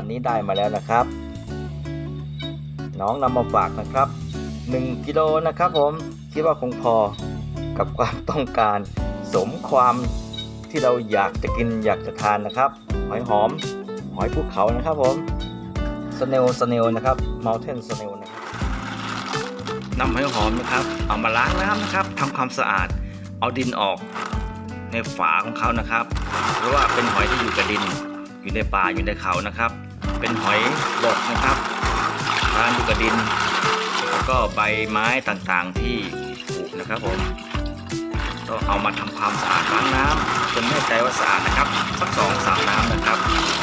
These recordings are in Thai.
วันนี้ได้มาแล้วนะครับ น้องนำมาฝากนะครับ1กิโลนะครับผมคิดว่าคงพอกับความต้องการ สมความที่เราอยากจะกินอยากจะทานนะครับหอยหอมหอยภูเขานะครับผมสเนลสเนลนะครับม u ลเทนสเนลนะครับนำหอยหอมนะครับ เอามาล้างน้ำนะครับทำความสะอาดเอาดินออกในฝาของเขานะครับ เพราะว่าเป็นหอยที่อยู่กับดิน อยู่ในป่าอยู่ในเขานะครับ เป็นหอยบดนะครับทานอยู่กับดิน แล้วก็ใบไม้ต่างๆที่ผุนะครับผมต้องเอามาทำความสะอาดล้างน้ำจนแน่ใจว่าสะอาดนะครับ สักสองสามน้ำนะครับ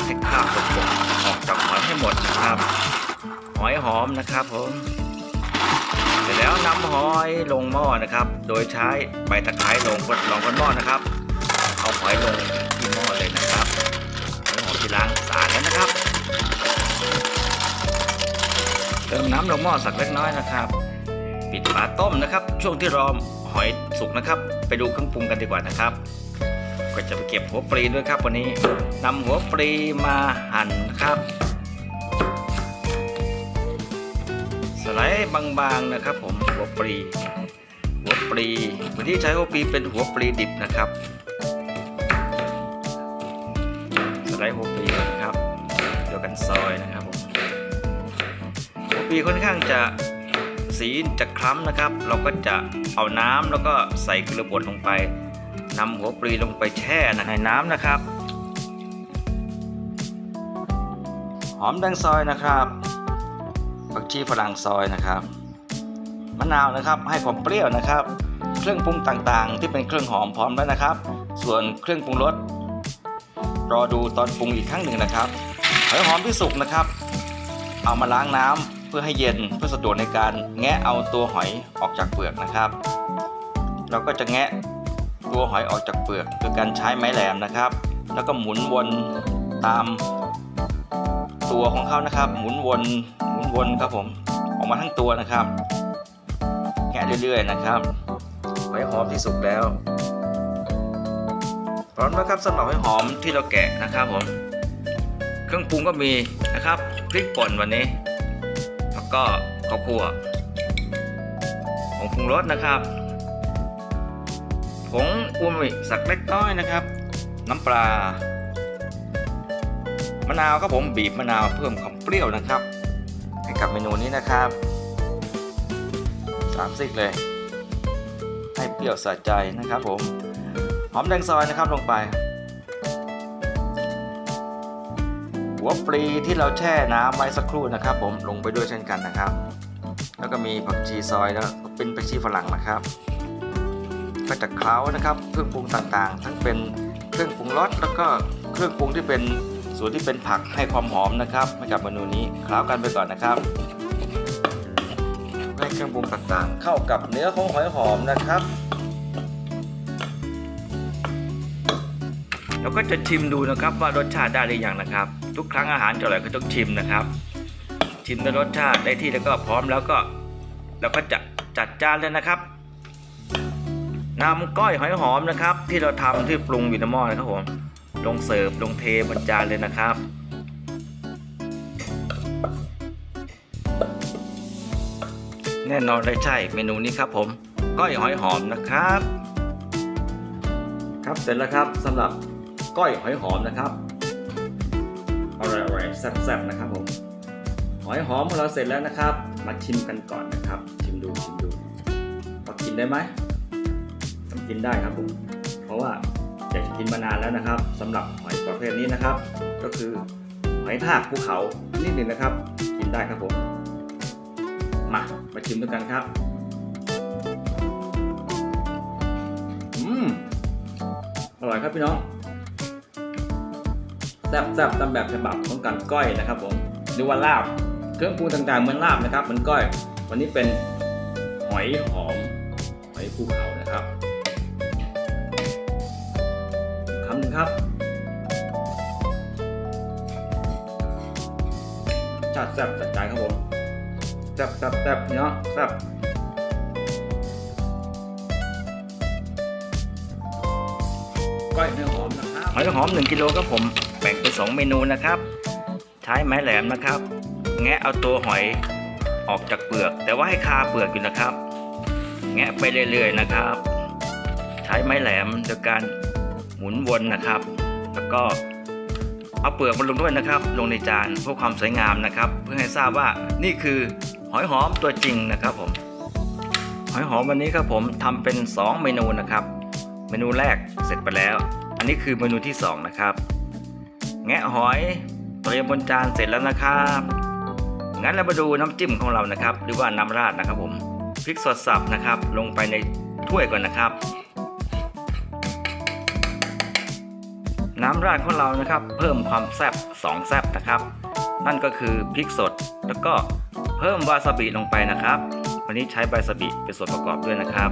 ให้คราบสกปรกออกจากหอยให้หมดนะครับหอยหอมนะครับผมเสร็จแล้วนำหอยลงหม้อนะครับ โดยใช้ใบตะไคร้ลงลองบนหม้อนะครับ เอาหอยลงที่หม้อเลยนะครับ ติมน้ำลงหม้อสักเล็กน้อยนะครับ ปิดฝาต้มนะครับ ช่วงที่รอหอยสุกนะครับ ไปดูเครื่องปรุงกันดีกว่านะครับ ก็จะไปเก็บหัวปลีด้วยครับวันนี้นำหัวปลีมาหั่นครับสไลด์บางๆนะครับ ผมหัวปลีหัวปลีวันที่ใช้หัวปลีเป็นหัวปลีดิบนะครับสไลด์หัวปลีนะครับเดียวกันซอยนะครับผม ปลีค่อนข้างจะสีจะคล้ำนะครับ เราก็จะเอาน้ำแล้วก็ใส่เกลือบดลงไปนำหัวปลีลงไปแช่ในน้ำนะครับ หอมแดงซอยนะครับผักชีฝรั่งซอยนะครับ มะนาวนะครับให้ความเปรี้ยวนะครับ เครื่องปรุงต่างๆ ที่เป็นเครื่องหอมพร้อมแล้วนะครับ ส่วนเครื่องปรุงรสรอดูตอนปรุงอีกครั้งหนึ่งนะครับหอยหอมที่สุกนะครับ เอามาล้างน้ำเพื่อให้เย็นเพื่อสะดวกในการแงะเอาตัวหอยออกจากเปลือกนะครับ เราก็จะแงะตัวหอยออกจากเปลือกโดยการใช้ไม้แหลมนะครับ แล้วก็หมุนวนตามตัวของเขานะครับ หมุนวนหมุนวนครับผมออกมาทั้งตัวนะครับแงะเรื่อยๆนะครับหอยหอมที่สุกแล้วพร้อมแล้วครับสำหรับหอยหอมที่เราแกะนะครับผมเครื่องปรุงก็มีนะครับพริกป่นวันนี้ แล้วก็ข้าวคั่วผงปรุงรสนะครับ ผงอูมามิสักเล็กน้อยนะครับ น้ำปลามะนาวครับผมบีบมะนาวเพิ่มความเปรี้ยวนะครับ ให้กับเมนูนี้นะครับสามสิกเลย ให้เปรี้ยวสะใจนะครับผม หอมแดงซอยนะครับลงไป หัวปลีที่เราแช่น้ำไว้สักครู่นะครับผมลงไปด้วยเช่นกันนะครับ แล้วก็มีผักชีซอยแล้วเป็นผักชีฝรั่งนะครับ ก็จะเคล้านะครับเครื่องปรุงต่างๆ ทั้งเป็นเครื่องปรุงรสแล้วก็เครื่องปรุงที่เป็นส่วนที่เป็นผักให้ความหอมนะครับให้กับเมนูนี้เคล้ากันไปก่อนนะครับให้เครื่องปรุงต่างๆ เข้ากับเนื้อของหอยหอมนะครับ เราก็จะชิมดูนะครับว่ารสชาติได้หรือยังนะครับ ทุกครั้งอาหารจะอร่อยก็ต้องชิมนะครับ ชิมด้วรสชาติได้ที่แล้วก็พร้อมแล้วก็เราก็จะจัดจานเลยนะครับนำก้อยหอยหอมนะครับ ที่เราทำที่ปรุงอยู่ในหม้อนะครับผมลงเสิร์ฟลงเทบนจานเลยนะครับแน่นอนเลยใช่เมนูนี้ครับผมก้อยหอยหอมนะครับ ครับเสร็จแล้วครับสำหรับ ก้อยหอยหอมนะครับอร่อยๆแซ่บๆนะครับผมหอยหอมของเราเสร็จแล้วนะครับ มาชิมกันก่อนนะครับ ชิมดูชิมดูพอกินได้ไหมต้องกินได้ครับผมเพราะว่าอยากจะกินมานานแล้วนะครับสำหรับหอยประเภทนี้นะครับ ก็คือหอยทากภูเขานิดหนึ่งนะครับ กินได้ครับผมมามาชิมด้วยกันครับอืมอร่อยครับพี่น้อง แซ่บแซ่บตามแบบฉบับของการก้อยนะครับผมหรือว่าลาบเครื่องปรุงต่างๆเหมือนลาบนะครับเหมือนก้อย วันนี้เป็นหอยหอมหอยภูเขานะครับคำหนึ่งครับชาติแซ่บจัดใจครับผมแซ่บแซ่บแซ่บพี่น้องแซ่บก้อยเนื้อหอมนะครับ หอยหอม 1กิโลครับผมแบ่งเป็น2เมนูนะครับ ใช้ไม้แหลมนะครับ แงะเอาตัวหอยออกจากเปลือก แต่ว่าให้คาเปลือกอยู่นะครับ แงะไปเรื่อยๆนะครับ ใช้ไม้แหลมโดยการหมุนวนนะครับ แล้วก็เอาเปลือกมาลงด้วยนะครับ ลงในจานเพื่อความสวยงามนะครับ เพื่อให้ทราบว่านี่คือหอยหอมตัวจริงนะครับผม หอยหอมวันนี้ครับผมทำเป็น 2 เมนูนะครับ เมนูแรกเสร็จไปแล้ว นนี้คือเมนูที่ 2 นะครับ แงะหอยเตรียมบนจานเสร็จแล้วนะครับ งั้นเรามาดูน้ำจิ้มของเรานะครับ หรือว่าน้ำราดนะครับผมพริกสดสับนะครับ ลงไปในถ้วยก่อนนะครับ น้ำราดของเรานะครับ เพิ่มความแซ่บ2แซ่บนะครับ นั่นก็คือพริกสดแล้วก็เพิ่มวาซาบิลงไปนะครับวันนี้ใช้ใบซาบิเป็นส่วนประกอบด้วยนะครับ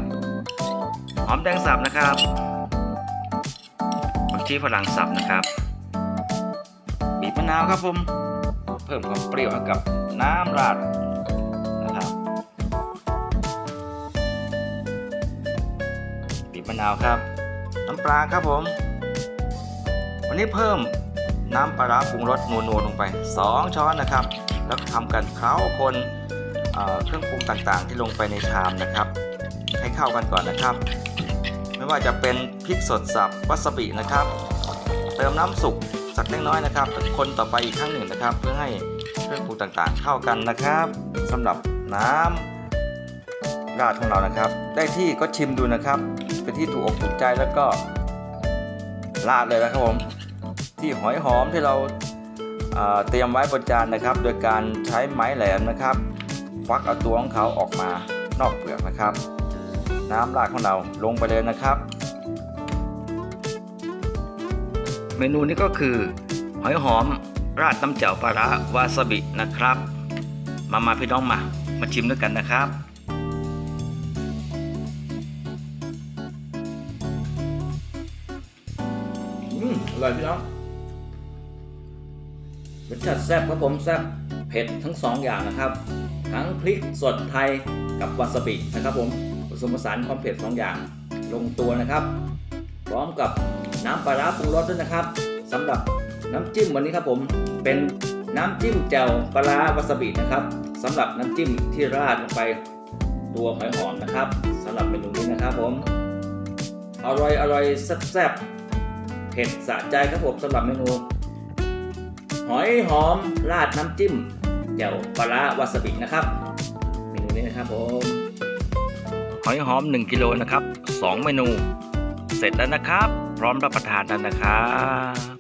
หอมแดงสับนะครับ ชีฝรั่งสับนะครับบีบมะนาวครับผม เพิ่มความเปรี้ยวให้กับน้ำราดนะครับบีบมะนาวครับ น้ำปลาครับผม วันนี้เพิ่มน้ำปลาร้าปรุงรสนัวๆลงไป 2 ช้อนนะครับ แล้วทำกันเคล้าคนเอ่อเครื่องปรุงต่างๆ ที่ลงไปในชามนะครับ ให้เข้ากันก่อนนะครับ ไม่ว่าจะเป็นพริกสดสับวัสบินะครับ เติมน้ำสุกสักเล็กน้อยนะครับ คนต่อไปอีกครั้งหนึ่งนะครับ เพื่อให้เครื่องปรุงต่างๆเข้ากันนะครับสำหรับน้ำราดของเรานะครับ ได้ที่ก็ชิมดูนะครับ เป็นที่ถูกอกถูกใจแล้วก็ราดเลยนะครับผมที่หอยหอมที่เราเตรียมไว้บนจานนะครับ โดยการใช้ไม้แหลมนะครับ ควักเอาตัวของเขาออกมานอกเปลือกนะครับ น้ำราดของเราลงไปเลยนะครับ เมนูนี้ก็คือ หอยหอมราดน้ำเจ่วปลาร้าวาซาบินะครับ มามาพี่น้องมา มาชิมด้วยกันนะครับอืมอร่อยพี่น้องรสชาติแซ่บครับผมแซ่บเผ็ดทั้งสองอย่างนะครับ ทั้งพริกสดไทยกับวาซาบินะครับผม สมผสานความเผ็ดสองอย่าง ลงตัวนะครับ พร้อมกับน้ำปลาร้าปรุงรสด้วยนะครับสำหรับน้ำจิ้มวันนี้ครับผมเป็นน้ำจิ้มแจ่วปลาร้าวาซาบินะครับสำหรับน้ำจิ้มที่ราดลงไปตัวหอยหอมนะครับสำหรับเมนูนี้นะครับผมอร่อยอร่อยแซ่บๆเผ็ดสะใจครับผมสำหรับเมนู หอยหอมราดน้ำจิ้มแจ่วปลาร้าวาซาบินะครับ เมนูนี้นะครับผม หอยหอม 1กิโลนะครับ 2 เมนู เสร็จแล้วนะครับ พร้อมรับประทานแล้วนะครับ